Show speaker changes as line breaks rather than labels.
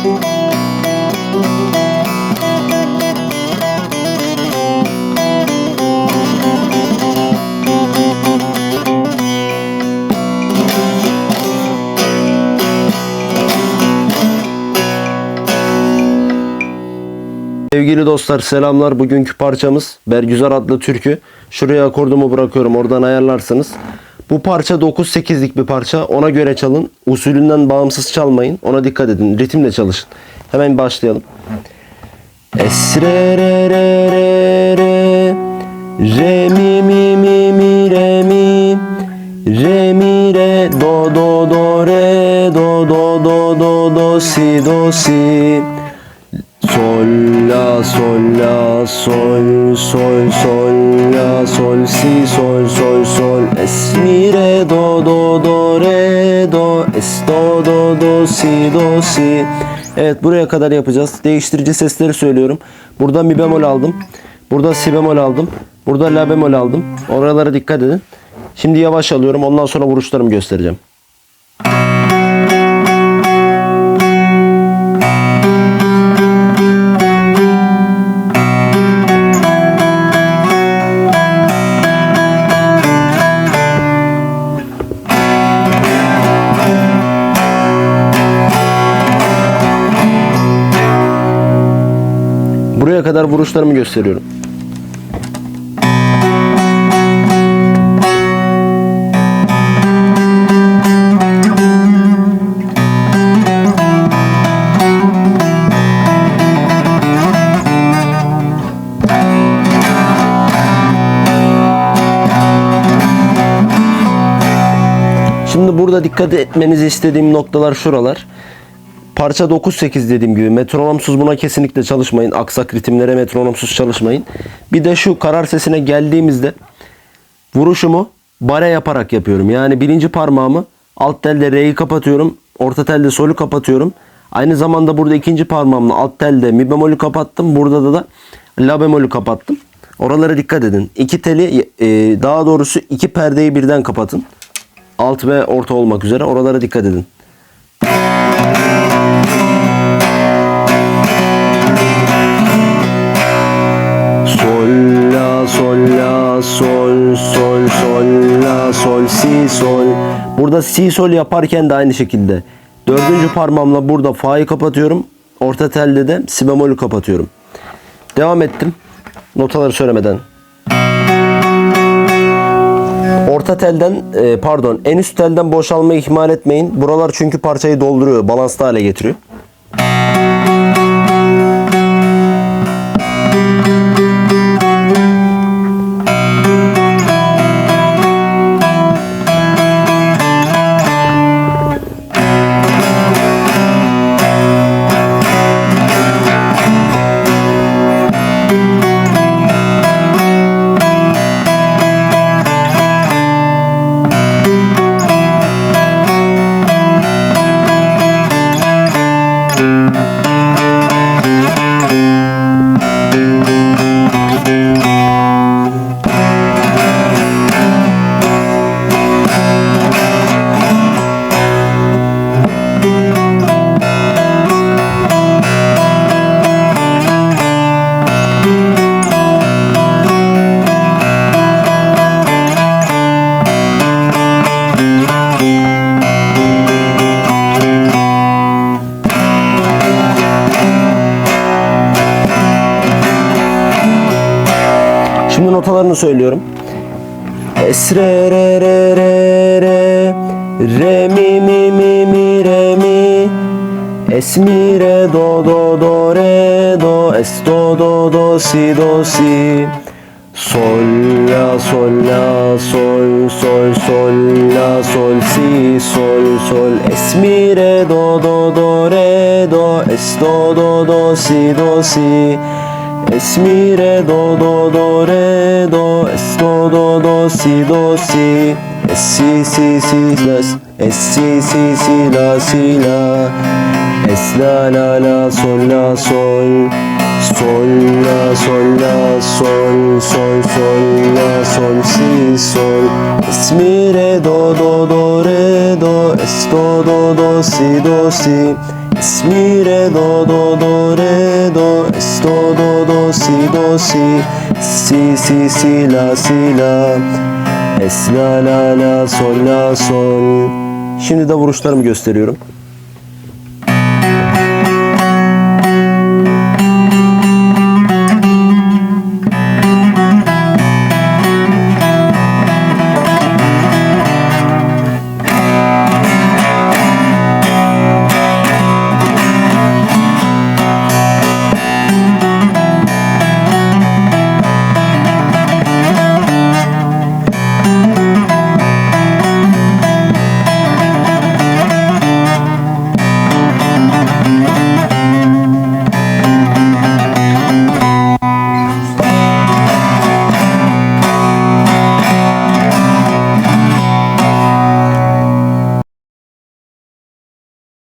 Sevgili dostlar selamlar. Bugünkü parçamız Bergüzar adlı türkü. Şuraya akordumu bırakıyorum. Oradan ayarlarsınız. Bu parça 9-8'lik bir parça. Ona göre çalın. Usulünden bağımsız çalmayın. Ona dikkat edin. Ritimle çalışın. Hemen başlayalım. Esre re re re re Re mi mi mi mi re mi Re mi re do do do re do do do do do si do si Sol la sol la sol sol sol la sol si sol sol es mi re do do do re do es do do do si do si Evet buraya kadar yapacağız. Değiştirici sesleri söylüyorum. Burada mi bemol aldım. Burada si bemol aldım. Burada la bemol aldım. Oralara dikkat edin. Şimdi yavaş alıyorum. Ondan sonra vuruşlarımı göstereceğim. Buraya kadar vuruşlarımı gösteriyorum. Şimdi burada dikkat etmenizi istediğim noktalar şuralar. Parça 9-8 dediğim gibi metronomsuz buna kesinlikle çalışmayın. Aksak ritimlere metronomsuz çalışmayın. Bir de şu karar sesine geldiğimizde vuruşumu bare yaparak yapıyorum. Yani birinci parmağımı alt telde re'yi kapatıyorum. Orta telde solü kapatıyorum. Aynı zamanda burada ikinci parmağımla alt telde mi bemolü kapattım. Burada da da la bemolü kapattım. Oralara dikkat edin. İki teli e, daha doğrusu iki perdeyi birden kapatın. Alt ve orta olmak üzere oralara dikkat edin. Sol la sol la sol sol sol la sol si sol. Burada si sol yaparken de aynı şekilde. Dördüncü parmağımla burada fa'yı kapatıyorum. Orta telde de si bemolü kapatıyorum. Devam ettim. Notaları söylemeden. Orta telden e, pardon en üst telden boşalmayı ihmal etmeyin. Buralar çünkü parçayı dolduruyor. Balanslı hale getiriyor. Şimdi notalarını söylüyorum. Es re re re re re re mi mi mi mi re mi. Es mi re do do do re do. Es do do do si do si. Sol la sol la sol sol sol la sol si sol sol. Es mi re do do do re do. Es do do do si do si Es mi re do do do re do es do do do si do si. Es si si si la Es si si si la si la. Es la la la sol la sol. Sol la sol la sol sol sol la sol si sol. Es mi re do do do re do. Es do do do si do si Es mi re do do do re do Es do do do si do si Si si si la si la Es la la la sol la sol Şimdi de vuruşlarımı gösteriyorum.